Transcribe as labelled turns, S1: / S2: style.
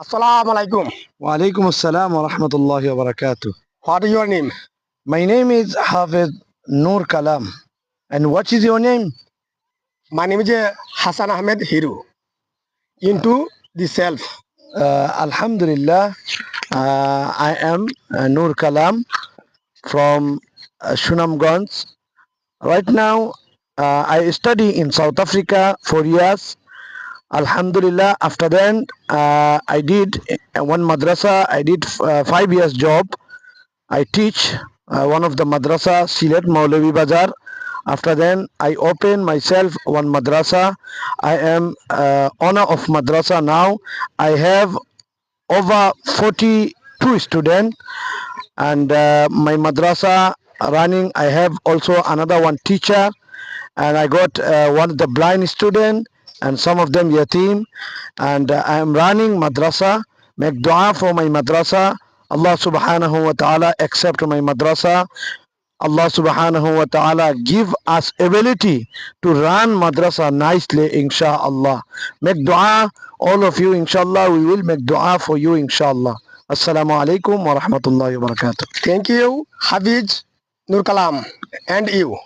S1: Assalamu alaikum.
S2: Wa alaikum assalam wa rahmatullahi wa barakatuh.
S1: What is your name?
S2: My name is Hafid Noor Kalam. And what is your name?
S1: My name is uh, Hassan Ahmed Hiru. Into the self.
S2: Uh, Alhamdulillah, uh, I am uh, Noor Kalam from uh, Shunamganj. Right now, uh, I study in South Africa for years. Alhamdulillah, after that, uh, I did one madrasa, I did uh, five years job. I teach uh, one of the madrasa, Silet Maulavi Bazar. After then, I open myself one madrasa. I am uh, owner of madrasa now. I have over 42 students and uh, my madrasa running. I have also another one teacher and I got uh, one of the blind student and some of them yatim and uh, I am running madrasa. Make dua for my madrasa. Allah subhanahu wa ta'ala accept my madrasa. Allah subhanahu wa ta'ala give us ability to run madrasa nicely inshallah. Make dua all of you inshallah we will make dua for you inshallah. Assalamu alaikum wa rahmatullahi wa barakatuh.
S1: Thank you, Hafiz Nur Kalam. And you.